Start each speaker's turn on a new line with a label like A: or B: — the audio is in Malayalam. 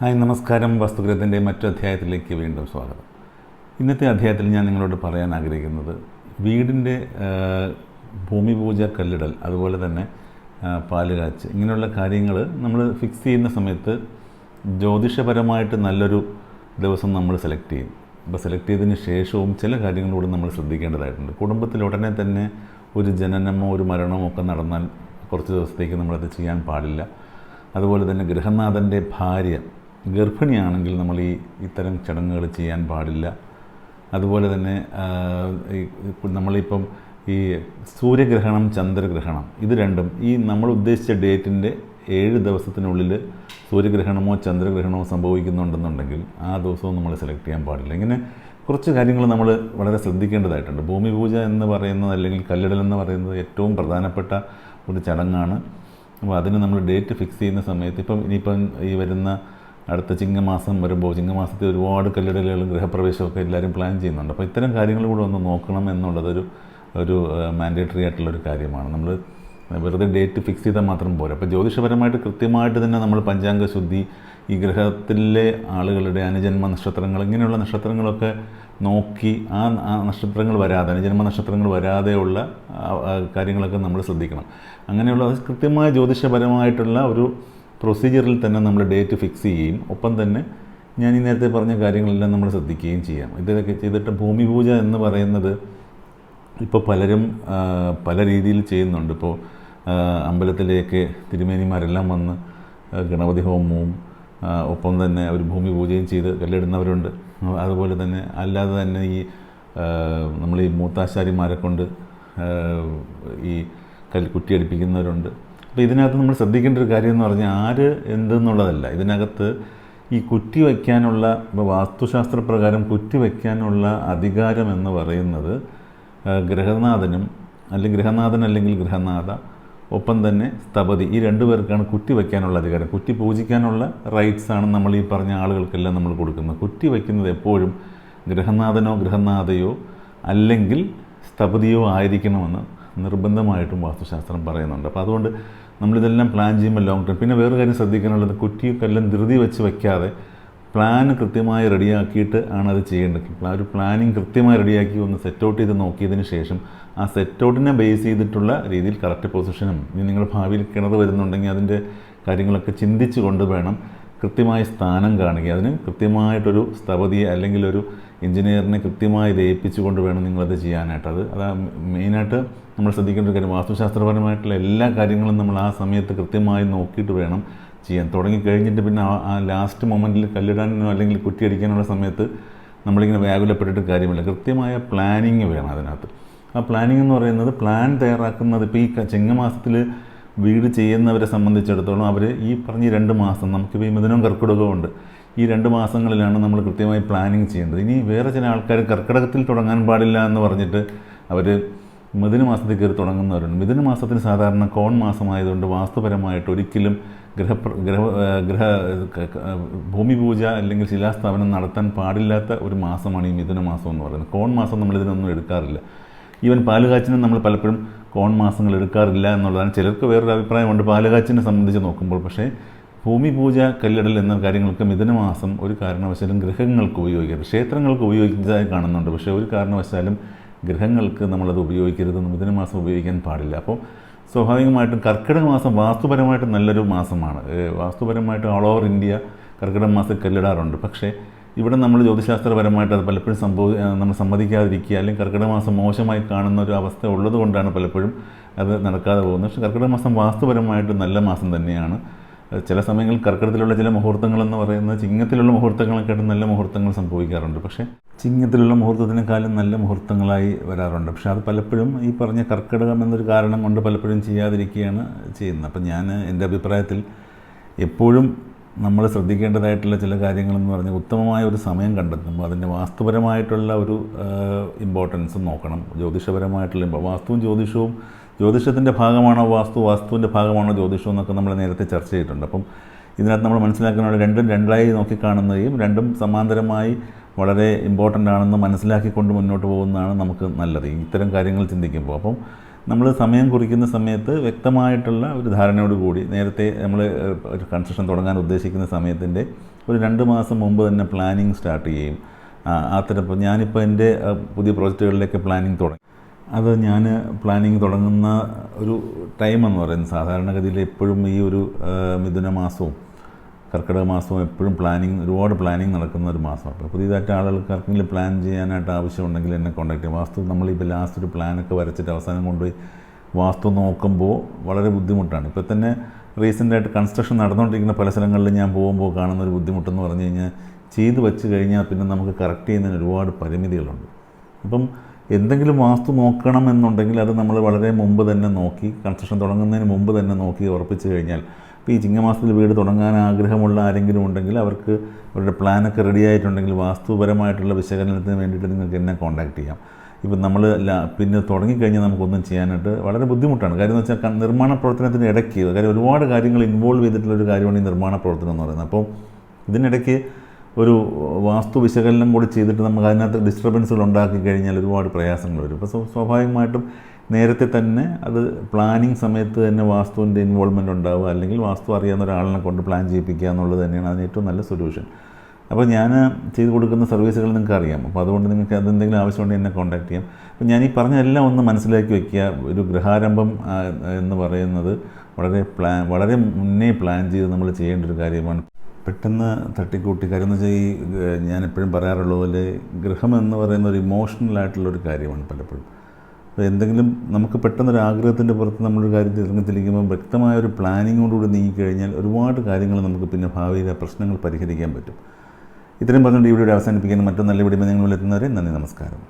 A: ഹായ് നമസ്കാരം. വസ്തുഗ്രഹത്തിന്റെ മറ്റു അധ്യായത്തിലേക്ക് വീണ്ടും സ്വാഗതം. ഇന്നത്തെ അധ്യായത്തിൽ ഞാൻ നിങ്ങളോട് പറയാൻ ആഗ്രഹിക്കുന്നത് വീടിന്റെ ഭൂമി പൂജ കല്ലിടൽ അതുപോലെ തന്നെ പാലുകാച്ച്. ഇങ്ങനെയുള്ള കാര്യങ്ങൾ നമ്മൾ ഫിക്സ് ചെയ്യുന്ന സമയത്ത് ജ്യോതിഷപരമായിട്ട് നല്ലൊരു ദിവസം നമ്മൾ സെലക്ട് ചെയ്യും. അപ്പോൾ സെലക്ട് ചെയ്തതിന് ശേഷവും ചില കാര്യങ്ങളോട് നമ്മൾ ശ്രദ്ധിക്കേണ്ടതായിട്ടുണ്ട്. കുടുംബത്തിൽ ഉടനെ തന്നെ ഒരു ജനനമോ ഒരു മരണമോ ഒക്കെ നടന്നാൽ കുറച്ച് ദിവസത്തേക്ക് നമ്മളത് ചെയ്യാൻ പാടില്ല. അതുപോലെ തന്നെ ഗൃഹനാഥന്റെ ഭാര്യ ഗർഭിണിയാണെങ്കിൽ നമ്മൾ ഈ ഇത്തരം ചടങ്ങുകൾ ചെയ്യാൻ പാടില്ല. അതുപോലെ തന്നെ നമ്മളിപ്പം ഈ സൂര്യഗ്രഹണം ചന്ദ്രഗ്രഹണം ഇത് രണ്ടും ഈ നമ്മൾ ഉദ്ദേശിച്ച ഡേറ്റിന്റെ ഏഴ് ദിവസത്തിനുള്ളിൽ സൂര്യഗ്രഹണമോ ചന്ദ്രഗ്രഹണമോ സംഭവിക്കുന്നുണ്ടെന്നുണ്ടെങ്കിൽ ആ ദിവസവും നമ്മൾ സെലക്ട് ചെയ്യാൻ പാടില്ല. ഇങ്ങനെ കുറച്ച് കാര്യങ്ങൾ നമ്മൾ വളരെ ശ്രദ്ധിക്കേണ്ടതായിട്ടുണ്ട്. ഭൂമി പൂജ എന്ന് പറയുന്നത് അല്ലെങ്കിൽ കല്ലിടൽ എന്ന് പറയുന്നത് ഏറ്റവും പ്രധാനപ്പെട്ട ഒരു ചടങ്ങാണ്. അപ്പോൾ അതിന് നമ്മൾ ഡേറ്റ് ഫിക്സ് ചെയ്യുന്ന സമയത്ത് ഇപ്പം ഇനിയിപ്പം ഈ വരുന്ന അടുത്ത ചിങ്ങമാസം വരുമ്പോൾ ചിങ്ങമാസത്തിൽ ഒരുപാട് കല്ലിടലുകളും ഗൃഹപ്രവേശമൊക്കെ എല്ലാവരും പ്ലാൻ ചെയ്യുന്നുണ്ട്. അപ്പോൾ ഇത്തരം കാര്യങ്ങൾ കൂടെ ഒന്ന് നോക്കണം എന്നുള്ളതൊരു ഒരു മാൻഡേറ്ററി ആയിട്ടുള്ളൊരു കാര്യമാണ്. നമ്മൾ വെറുതെ ഡേറ്റ് ഫിക്സ് ചെയ്താൽ മാത്രം പോരാ. അപ്പോൾ ജ്യോതിഷപരമായിട്ട് കൃത്യമായിട്ട് തന്നെ നമ്മൾ പഞ്ചാംഗ ശുദ്ധി ഈ ഗ്രഹത്തിലെ ആളുകളുടെ അനുജന്മ നക്ഷത്രങ്ങൾ ഇങ്ങനെയുള്ള നക്ഷത്രങ്ങളൊക്കെ നോക്കി ആ നക്ഷത്രങ്ങൾ വരാതെ അനുജന്മ നക്ഷത്രങ്ങൾ വരാതെയുള്ള കാര്യങ്ങളൊക്കെ നമ്മൾ ശ്രദ്ധിക്കണം. അങ്ങനെയുള്ള കൃത്യമായ ജ്യോതിഷപരമായിട്ടുള്ള ഒരു പ്രൊസീജിയറിൽ തന്നെ നമ്മൾ ഡേറ്റ് ഫിക്സ് ചെയ്യുകയും ഒപ്പം തന്നെ ഞാൻ ഈ നേരത്തെ പറഞ്ഞ കാര്യങ്ങളെല്ലാം നമ്മൾ ശ്രദ്ധിക്കുകയും ചെയ്യാം. ഇതൊക്കെ ചെയ്തിട്ട് ഭൂമി പൂജ എന്ന് പറയുന്നത് ഇപ്പോൾ പലരും പല രീതിയിൽ ചെയ്യുന്നുണ്ട്. ഇപ്പോൾ അമ്പലത്തിലേക്ക് തിരുമേനിമാരെല്ലാം വന്ന് ഗണപതി ഹോമവും ഒപ്പം തന്നെ അവർ ഭൂമി പൂജയും ചെയ്ത് കല്ലിടുന്നവരുണ്ട്. അതുപോലെ തന്നെ അല്ലാതെ തന്നെ ഈ നമ്മൾ ഈ മൂത്താശാരിമാരെ കൊണ്ട് ഈ കല്ല് കുറ്റിയടിപ്പിക്കുന്നവരുണ്ട് അപ്പോൾ ഇതിനകത്ത് നമ്മൾ ശ്രദ്ധിക്കേണ്ട ഒരു കാര്യം എന്ന് പറഞ്ഞാൽ ആര് എന്തെന്നുള്ളതല്ല. ഇതിനകത്ത് ഈ കുറ്റി വയ്ക്കാനുള്ള ഇപ്പോൾ വാസ്തുശാസ്ത്ര പ്രകാരം കുറ്റി വയ്ക്കാനുള്ള അധികാരം എന്ന് പറയുന്നത് ഗ്രഹനാഥനും അല്ലെങ്കിൽ ഗ്രഹനാഥൻ അല്ലെങ്കിൽ ഗ്രഹനാഥ ഒപ്പം തന്നെ സ്ഥപതി ഈ രണ്ടു പേർക്കാണ് കുറ്റി വയ്ക്കാനുള്ള അധികാരം. കുറ്റി പൂജിക്കാനുള്ള റൈറ്റ്സ് ആണ് നമ്മൾ ഈ പറഞ്ഞ ആളുകൾക്കെല്ലാം നമ്മൾ കൊടുക്കുന്നത്. കുറ്റി വയ്ക്കുന്നത് എപ്പോഴും ഗ്രഹനാഥനോ ഗ്രഹനാഥയോ അല്ലെങ്കിൽ സ്ഥപതിയോ ആയിരിക്കണമെന്ന് നിർബന്ധമായിട്ടും വാസ്തുശാസ്ത്രം പറയുന്നുണ്ട്. അപ്പോൾ അതുകൊണ്ട് നമ്മളിതെല്ലാം പ്ലാൻ ചെയ്യുമ്പോൾ ലോങ് ടേം പിന്നെ വേറൊരു കാര്യം ശ്രദ്ധിക്കാനുള്ളത് കുറ്റിയൊക്കെല്ലാം ധൃതി വെച്ച് വയ്ക്കാതെ പ്ലാൻ കൃത്യമായി റെഡിയാക്കിയിട്ട് ആണ് അത് ചെയ്യേണ്ടത്. ഒരു പ്ലാനിങ് കൃത്യമായി റെഡിയാക്കി ഒന്ന് സെറ്റ് ഔട്ട് ചെയ്ത് നോക്കിയതിന് ശേഷം ആ സെറ്റ് ഔട്ടിനെ ബേസ് ചെയ്തിട്ടുള്ള രീതിയിൽ കറക്റ്റ് പൊസിഷനും ഇനി നിങ്ങൾ ഭാവിയിൽ കിണർ വരുന്നുണ്ടെങ്കിൽ അതിന്റെ കാര്യങ്ങളൊക്കെ ചിന്തിച്ച് കൊണ്ട് വേണം കൃത്യമായ സ്ഥാനം കാണുക അതിന് കൃത്യമായിട്ടൊരു സ്ഥപതിയെ അല്ലെങ്കിൽ ഒരു എഞ്ചിനീയറിനെ കൃത്യമായി ദയിപ്പിച്ചുകൊണ്ട് വേണം നിങ്ങളത് ചെയ്യാനായിട്ട്. അത് അതാ മെയിനായിട്ട് നമ്മൾ ശ്രദ്ധിക്കേണ്ട ഒരു കാര്യം വാസ്തുശാസ്ത്രപരമായിട്ടുള്ള എല്ലാ കാര്യങ്ങളും നമ്മൾ ആ സമയത്ത് കൃത്യമായി നോക്കിയിട്ട് വേണം ചെയ്യാൻ. തുടങ്ങി കഴിഞ്ഞിട്ട് പിന്നെ ആ- ലാസ്റ്റ് മൊമെന്റിൽ കല്ലിടാനോ അല്ലെങ്കിൽ കുറ്റിയടിക്കാനുള്ള സമയത്ത് നമ്മളിങ്ങനെ വ്യാകുലപ്പെട്ടിട്ട് കാര്യമില്ല. കൃത്യമായ പ്ലാനിങ് വേണം അതിനകത്ത്. ആ പ്ലാനിങ് എന്ന് പറയുന്നത് പ്ലാൻ തയ്യാറാക്കുന്നത് ഇപ്പോൾ ഈ ചിങ്ങമാസത്തിൽ വീട് ചെയ്യുന്നവരെ സംബന്ധിച്ചിടത്തോളം അവർ ഈ പറഞ്ഞ രണ്ട് മാസം നമുക്കിപ്പോൾ ഈ മിഥുനവും കർക്കിടകവും ഉണ്ട്. ഈ രണ്ട് മാസങ്ങളിലാണ് നമ്മൾ കൃത്യമായി പ്ലാനിങ് ചെയ്യേണ്ടത്. ഇനി വേറെ ചില ആൾക്കാർ കർക്കിടകത്തിൽ തുടങ്ങാൻ പാടില്ല എന്ന് പറഞ്ഞിട്ട് അവർ മിഥുന മാസത്തിൽ കയറി തുടങ്ങുന്നവരുണ്ട്. മിഥുന മാസത്തിന് സാധാരണ കോൺ മാസമായതുകൊണ്ട് വാസ്തുപരമായിട്ട് ഒരിക്കലും ഗ്രഹ ഗ്രഹ ഗ്രഹ ഭൂമി പൂജ അല്ലെങ്കിൽ ശിലാസ്ഥാപനം നടത്താൻ പാടില്ലാത്ത ഒരു മാസമാണ് ഈ മിഥുന മാസം എന്ന് പറയുന്നത്. കോൺ മാസം നമ്മളിതിനൊന്നും എടുക്കാറില്ല. ഈവൻ പാലുകാച്ചിനും നമ്മൾ പലപ്പോഴും കോൺ മാസങ്ങൾ എടുക്കാറില്ല എന്നുള്ളതാണ് ചിലർക്ക് വേറൊരു അഭിപ്രായമുണ്ട് പാലകാച്ചിനെ സംബന്ധിച്ച് നോക്കുമ്പോൾ പക്ഷേ ഭൂമി പൂജ കല്ലിടൽ എന്ന കാര്യങ്ങൾക്ക് മിഥുനമാസം ഒരു കാരണവശാലും ഗ്രഹങ്ങൾക്ക് ഉപയോഗിക്കരുത് ക്ഷേത്രങ്ങൾക്ക് ഉപയോഗിച്ചതായി കാണുന്നുണ്ട്. പക്ഷേ ഒരു കാരണവശാലും ഗൃഹങ്ങൾക്ക് നമ്മളത് ഉപയോഗിക്കരുത് മിഥുനമാസം ഉപയോഗിക്കാൻ പാടില്ല. അപ്പോൾ സ്വാഭാവികമായിട്ടും കർക്കിടക മാസം വാസ്തുപരമായിട്ട് നല്ലൊരു മാസമാണ്. വാസ്തുപരമായിട്ട് ഓൾ ഓവർ ഇന്ത്യ കർക്കിടക മാസം കല്ലിടാറുണ്ട്. പക്ഷേ ഇവിടെ നമ്മൾ ജ്യോതിശാസ്ത്രപരമായിട്ട് അത് പലപ്പോഴും സംഭവ നമ്മൾ സമ്മതിക്കാതിരിക്കുക അല്ലെങ്കിൽ കർക്കിടക മാസം മോശമായി കാണുന്ന ഒരു അവസ്ഥ ഉള്ളതുകൊണ്ടാണ് പലപ്പോഴും അത് നടക്കാതെ പോകുന്നത്. പക്ഷേ കർക്കിടക മാസം വാസ്തുപരമായിട്ട് നല്ല മാസം തന്നെയാണ്. ചില സമയങ്ങളിൽ കർക്കിടത്തിലുള്ള ചില മുഹൂർത്തങ്ങളെന്ന് പറയുന്നത് ചിങ്ങത്തിലുള്ള മുഹൂർത്തങ്ങളെക്കാട്ടും നല്ല മുഹൂർത്തങ്ങൾ സംഭവിക്കാറുണ്ട്. പക്ഷേ ചിങ്ങത്തിലുള്ള മുഹൂർത്തത്തിനേക്കാളും നല്ല മുഹൂർത്തങ്ങളായി വരാറുണ്ട്. പക്ഷേ അത് പലപ്പോഴും ഈ പറഞ്ഞ കർക്കിടകം എന്നൊരു കാരണം കൊണ്ട് പലപ്പോഴും ചെയ്യാതിരിക്കുകയാണ് ചെയ്യുന്നത്. അപ്പം ഞാൻ എന്റെ അഭിപ്രായത്തിൽ എപ്പോഴും നമ്മൾ ശ്രദ്ധിക്കേണ്ടതായിട്ടുള്ള ചില കാര്യങ്ങളെന്ന് പറഞ്ഞാൽ ഉത്തമമായ ഒരു സമയം കണ്ടെത്തുമ്പോൾ അതിന്റെ വാസ്തുപരമായിട്ടുള്ള ഒരു ഇമ്പോർട്ടൻസും നോക്കണം. ജ്യോതിഷപരമായിട്ടുള്ള വാസ്തുവും ജ്യോതിഷവും ജ്യോതിഷത്തിന്റെ ഭാഗമാണോ വാസ്തു വാസ്തുവിന്റെ ഭാഗമാണോ ജ്യോതിഷം എന്നൊക്കെ നമ്മൾ നേരത്തെ ചർച്ച ചെയ്തിട്ടുണ്ട്. അപ്പം ഇതിനകത്ത് നമ്മൾ മനസ്സിലാക്കാനുള്ള രണ്ടും രണ്ടായി നോക്കിക്കാണുന്നതും രണ്ടും സമാന്തരമായി വളരെ ഇമ്പോർട്ടന്റ് ആണെന്ന് മനസ്സിലാക്കിക്കൊണ്ട് മുന്നോട്ട് പോകുന്നതാണ് നമുക്ക് നല്ലത്. ഇത്തരം കാര്യങ്ങൾ ചിന്തിക്കുമ്പോൾ. അപ്പം നമ്മൾ സമയം കുറിക്കുന്ന സമയത്ത് വ്യക്തമായിട്ടുള്ള ഒരു ധാരണയോട് കൂടി നേരത്തെ നമ്മൾ ഒരു കൺസ്ട്രക്ഷൻ തുടങ്ങാൻ ഉദ്ദേശിക്കുന്ന സമയത്തിന്റെ ഒരു രണ്ട് മാസം മുമ്പ് തന്നെ പ്ലാനിങ് സ്റ്റാർട്ട് ചെയ്യും ആ, അത്തരം ഇപ്പോൾ ഞാനിപ്പോൾ എന്റെ പുതിയ പ്രോജക്റ്റുകളിലേക്ക് പ്ലാനിങ് തുടങ്ങി. അത് ഞാൻ പ്ലാനിങ് തുടങ്ങുന്ന ഒരു ടൈം എന്ന് പറയുന്നത് സാധാരണഗതിയിൽ എപ്പോഴും ഈ ഒരു മിഥുന മാസവും കർക്കിടക മാസം എപ്പോഴും പ്ലാനിങ് ഒരുപാട് പ്ലാനിങ് നടക്കുന്ന ഒരു മാസമാണ്. അപ്പോൾ പുതിയതായിട്ട് ആളുകൾക്ക് ആർക്കെങ്കിലും പ്ലാൻ ചെയ്യാനായിട്ട് ആവശ്യമുണ്ടെങ്കിൽ എന്നെ കോൺടാക്ട് ചെയ്യാം. വാസ്തു നമ്മളിപ്പോൾ ലാസ്റ്റ് ഒരു പ്ലാനൊക്കെ വരച്ചിട്ട് അവസാനം കൊണ്ടുപോയി വാസ്തു നോക്കുമ്പോൾ വളരെ ബുദ്ധിമുട്ടാണ്. ഇപ്പോൾ തന്നെ റീസെന്റായിട്ട് കൺസ്ട്രക്ഷൻ നടന്നുകൊണ്ടിരിക്കുന്ന പല സ്ഥലങ്ങളിൽ ഞാൻ പോകുമ്പോൾ കാണുന്ന ഒരു ബുദ്ധിമുട്ടെന്ന് പറഞ്ഞു കഴിഞ്ഞാൽ ചെയ്ത് വെച്ച് കഴിഞ്ഞാൽ പിന്നെ നമുക്ക് കറക്റ്റ് ചെയ്യുന്നതിന് ഒരുപാട് പരിമിതികളുണ്ട്. അപ്പം എന്തെങ്കിലും വാസ്തു നോക്കണം എന്നുണ്ടെങ്കിൽ അത് നമ്മൾ വളരെ മുമ്പ് തന്നെ നോക്കി കൺസ്ട്രക്ഷൻ തുടങ്ങുന്നതിന് മുമ്പ് തന്നെ നോക്കി ഉറപ്പിച്ച് കഴിഞ്ഞാൽ ഇപ്പോൾ ഈ ചിങ്ങമാസത്തിൽ വീട് തുടങ്ങാൻ ആഗ്രഹമുള്ള ആരെങ്കിലും ഉണ്ടെങ്കിൽ അവർക്ക് അവരുടെ പ്ലാനൊക്കെ റെഡി ആയിട്ടുണ്ടെങ്കിൽ വാസ്തുപരമായിട്ടുള്ള വിശകലനത്തിന് വേണ്ടിയിട്ട് നിങ്ങൾക്ക് എന്നെ കോൺടാക്റ്റ് ചെയ്യാം. ഇപ്പം നമ്മൾ പിന്നെ തുടങ്ങിക്കഴിഞ്ഞാൽ നമുക്കൊന്നും ചെയ്യാനായിട്ട് വളരെ ബുദ്ധിമുട്ടാണ്. കാര്യം എന്ന് വെച്ചാൽ നിർമ്മാണ പ്രവർത്തനത്തിന് ഇടയ്ക്ക് കാര്യം ഒരുപാട് കാര്യങ്ങൾ ഇൻവോൾവ് ചെയ്തിട്ടുള്ള ഒരു കാര്യമാണ് ഈ നിർമ്മാണ പ്രവർത്തനം എന്ന് പറയുന്നത്. അപ്പോൾ ഇതിനിടയ്ക്ക് ഒരു വാസ്തു വിശകലനം കൂടി ചെയ്തിട്ട് നമുക്ക് അതിനകത്ത് ഡിസ്റ്റർബൻസുകൾ ഉണ്ടാക്കി കഴിഞ്ഞാൽ ഒരുപാട് പ്രയാസങ്ങൾ വരും. അപ്പോൾ സ്വാഭാവികമായിട്ടും നേരത്തെ തന്നെ അത് പ്ലാനിങ് സമയത്ത് തന്നെ വാസ്തുവിന്റെ ഇൻവോൾവ്മെന്റ് ഉണ്ടാവുക അല്ലെങ്കിൽ വാസ്തു അറിയാവുന്ന ഒരാളിനെ കൊണ്ട് പ്ലാൻ ചെയ്യിപ്പിക്കുക എന്നുള്ളത് തന്നെയാണ് അതിന് ഏറ്റവും നല്ല സൊല്യൂഷൻ അപ്പോൾ ഞാൻ ചെയ്തു കൊടുക്കുന്ന സർവീസുകൾ നിങ്ങൾക്ക് അറിയാം. അപ്പോൾ അതുകൊണ്ട് നിങ്ങൾക്ക് അതെന്തെങ്കിലും ആവശ്യമുണ്ടെങ്കിൽ എന്നെ കോൺടാക്ട് ചെയ്യാം. അപ്പോൾ ഞാൻ ഈ പറഞ്ഞതെല്ലാം ഒന്ന് മനസ്സിലാക്കി വയ്ക്കുക ഒരു ഗൃഹാരംഭം എന്ന് പറയുന്നത് വളരെ പ്ലാൻ വളരെ മുന്നേ പ്ലാൻ ചെയ്ത് നമ്മൾ ചെയ്യേണ്ട ഒരു കാര്യമാണ്. പെട്ടെന്ന് തട്ടിക്കൂട്ടി. കാര്യം എന്ന് വെച്ചാൽ ഈ ഞാൻ എപ്പോഴും പറയാറുള്ള പോലെ ഗൃഹം എന്ന് പറയുന്ന ഒരു ഇമോഷണൽ ആയിട്ടുള്ളൊരു കാര്യമാണ് പലപ്പോഴും. എന്തെങ്കിലും നമുക്ക് പെട്ടെന്നൊരു ആഗ്രഹത്തിന്റെ പുറത്ത് നമ്മളൊരു കാര്യത്തിൽ ഇറങ്ങിത്തിരിക്കുമ്പോൾ വ്യക്തമായ ഒരു പ്ലാനിങ്ങോടുകൂടി നീങ്ങിക്കഴിഞ്ഞാൽ ഒരുപാട് കാര്യങ്ങൾ നമുക്ക് പിന്നെ ഭാവിയിലെ പ്രശ്നങ്ങൾ പരിഹരിക്കാൻ പറ്റും. ഇത്രയും പറഞ്ഞുകൊണ്ട് ഈ വീഡിയോ അവസാനിപ്പിക്കാൻ മറ്റൊരു നല്ല വീഡിയോ നിങ്ങൾ എത്തുന്നവരെ നന്ദി നമസ്കാരം.